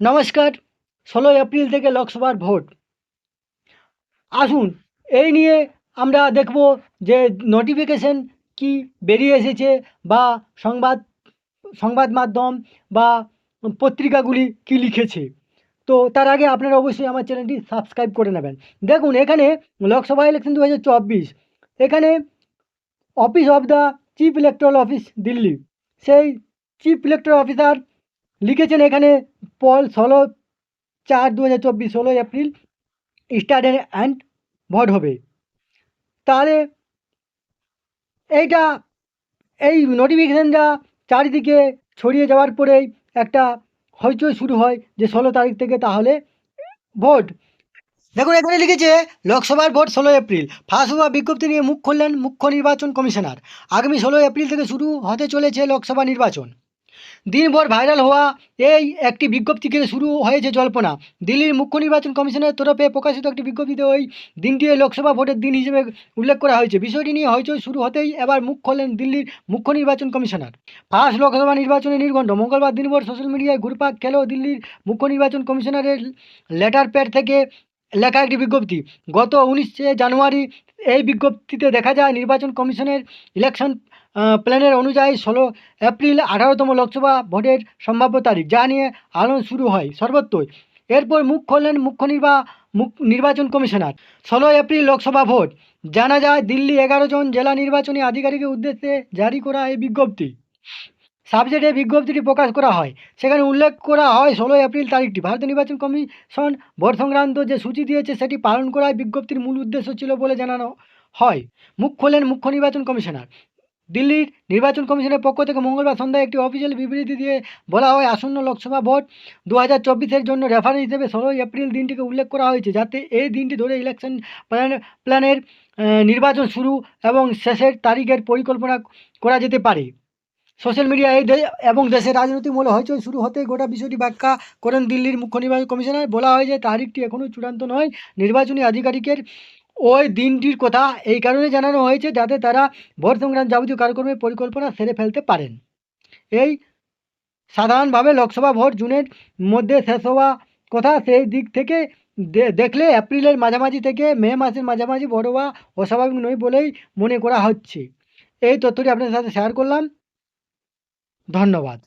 নমস্কার, ষোলোই এপ্রিল থেকে লোকসভার ভোট। আসুন, এই নিয়ে আমরা দেখব যে নোটিফিকেশন কি বেরিয়ে এসেছে বা সংবাদ সংবাদ মাধ্যম বা পত্রিকাগুলি কি লিখেছে। তো তার আগে আপনারা অবশ্যই আমার চ্যানেলটি সাবস্ক্রাইব করে নেবেন। দেখুন, এখানে লোকসভা ইলেকশন দু হাজার চব্বিশ, এখানে office of the chief electoral office Delhi. সেই চিফ ইলেকট্রাল অফিসার লিখেছেন এখানে পল ষোলো চার দু হাজার চব্বিশ ষোলোই এপ্রিল স্টার্ট অ্যান্ড ভোট হবে তাহলে এইটা, এই নোটিফিকেশানটা চারিদিকে ছড়িয়ে যাওয়ার পরেই একটা হইচই শুরু হয় যে ষোলো তারিখ থেকে তাহলে ভোট। দেখুন, এখানে লিখেছে, লোকসভার ভোট ষোলো এপ্রিল। ফাঁস হওয়া বিজ্ঞপ্তি নিয়ে মুখ খুললেন মুখ্য নির্বাচন কমিশনার। আগামী ষোলো এপ্রিল থেকে শুরু হতে চলেছে লোকসভা নির্বাচন। দিনভর ভাইরাল হওয়া এই একটি বিজ্ঞপ্তি ঘিরে শুরু হয়েছে জল্পনা। দিল্লির মুখ্য নির্বাচন কমিশনের তরফে প্রকাশিত একটি বিজ্ঞপ্তিতে ওই দিনটি লোকসভা ভোটের দিন হিসেবে উল্লেখ করা হয়েছে। বিষয়টি নিয়ে হইচই শুরু হতেই এবার মুখ খোলেন দিল্লির মুখ্য নির্বাচন কমিশনার। ফার্স্ট লোকসভা নির্বাচনে নির্ঘণ্ট। মঙ্গলবার দিনভর সোশ্যাল মিডিয়ায় ঘুরপাক খেলেও দিল্লির মুখ্য নির্বাচন কমিশনারের লেটার প্যাড থেকে লেখা একটি বিজ্ঞপ্তি। গত উনিশে জানুয়ারি এই বিজ্ঞপ্তিতে দেখা যায়, নির্বাচন কমিশনের ইলেকশন প্ল্যানের অনুযায়ী ষোলো এপ্রিল আঠারোতম লোকসভা ভোটের সম্ভাব্য তারিখ, যা নিয়ে আলোচনা শুরু হয় সর্বত্রই। এরপর মুখ খোলেন মুখ্য নির্বা নির্বাচন কমিশনার। ষোলো এপ্রিল লোকসভা ভোট। জানা যায়, দিল্লি এগারো জন জেলা নির্বাচনী আধিকারিকের উদ্দেশ্যে জারি করা এই বিজ্ঞপ্তি। সাবজেক্টে বিজ্ঞপ্তিটি প্রকাশ করা হয়। সেখানে উল্লেখ করা হয় ষোলো এপ্রিল তারিখটি। ভারতীয় নির্বাচন কমিশন ভোট সংক্রান্ত যে সূচি দিয়েছে, সেটি পালন করায় বিজ্ঞপ্তির মূল উদ্দেশ্য ছিল বলে জানানো হয়। মুখ খোলেন মুখ্য নির্বাচন কমিশনার। দিল্লির নির্বাচন কমিশনের পক্ষ থেকে মঙ্গলবার সন্ধ্যায় একটি অফিসিয়াল বিবৃতি দিয়ে বলা হয়, আসন্ন লোকসভা ভোট দু হাজার জন্য রেফারেন্স হিসেবে ষোলোই এপ্রিল দিনটিকে উল্লেখ করা হয়েছে, যাতে এই দিনটি ধরে ইলেকশন প্ল্যান, প্ল্যানের নির্বাচন শুরু এবং শেষের তারিখের পরিকল্পনা করা যেতে পারে। সোশ্যাল মিডিয়া এই এবং দেশের রাজনৈতিক মূল্য হইচই শুরু হতে গোটা বিষয়টি ব্যাখ্যা করেন দিল্লির মুখ্য নির্বাচন কমিশনার। বলা হয় যে তারিখটি এখনও চূড়ান্ত নয়, নির্বাচনী আধিকারিকের ওই দিনটির কথা। এই কারণে জানানো হয়েছে যাতে তারা ভোট সংক্রান্ত যাবতীয় কার্যক্রমের পরিকল্পনা সেরে ফেলতে পারেন। এই সাধারণভাবে লোকসভা ভোট জুনের মধ্যে শেষ হওয়া কথা, সেই দিক থেকে দেখলে এপ্রিলের মাঝামাঝি থেকে মে মাসের মাঝামাঝি ভোট হওয়া অস্বাভাবিক নয় বলেই মনে করা হচ্ছে। এই তথ্যটি আপনাদের সাথে শেয়ার করলাম। ধন্যবাদ।